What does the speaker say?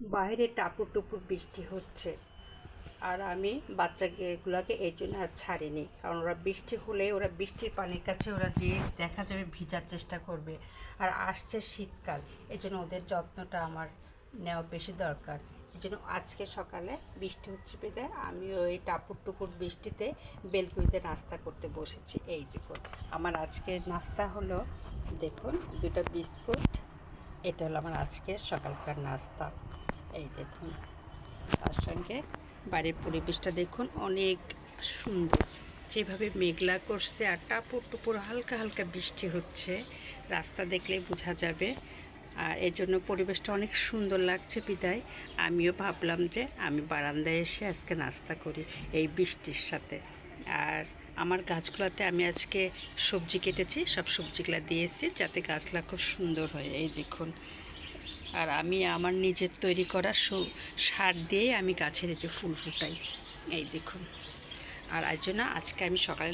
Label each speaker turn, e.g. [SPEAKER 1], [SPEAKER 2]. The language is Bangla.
[SPEAKER 1] বাইরে টাপুর টুপুর বৃষ্টি হচ্ছে। আর আমি বাচ্চাগুলোকে এই জন্য আর ছাড়িনি। কারণ ওরা বৃষ্টি হলে ওরা বৃষ্টির পানির কাছে ওরা যেয়ে দেখা যাবে ভিজার চেষ্টা করবে। আর আসছে শীতকাল এই জন্য ওদের যত্নটা আমার নেওয়া বেশি দরকার। এই জন্য আজকে সকালে বৃষ্টি হচ্ছে পেতে আমি ওই টাপুর টুপুর বৃষ্টিতে বেলকুইতে নাস্তা করতে বসেছি। এই দেখুন আমার আজকে নাস্তা হলো, দেখুন, দুটো বিস্কুট। এটা হলো আমার আজকের সকালকার নাস্তা। এই দেখুন, তার সঙ্গে বাড়ির পরিবেশটা দেখুন অনেক সুন্দর। যেভাবে মেঘলা করছে আর টাপুর টুপুর হালকা হালকা বৃষ্টি হচ্ছে, রাস্তা দেখলে বোঝা যাবে। আর এর জন্য পরিবেশটা অনেক সুন্দর লাগছে বিদায়। আমিও ভাবলাম যে আমি বারান্দায় এসে আজকে নাস্তা করি এই বৃষ্টির সাথে। আর আমার গাছগুলোতে আমি আজকে সবজি কেটেছি, সব সবজিগুলো দিয়েছি যাতে গাছগুলো খুব সুন্দর হয়। এই দেখুন আর আমি আমার নিজের তৈরি করা সু- সার দিয়ে আমি গাছের যে ফুল ফুটাই। এই দেখুন। আর আজ জন্য আজকে আমি সকালে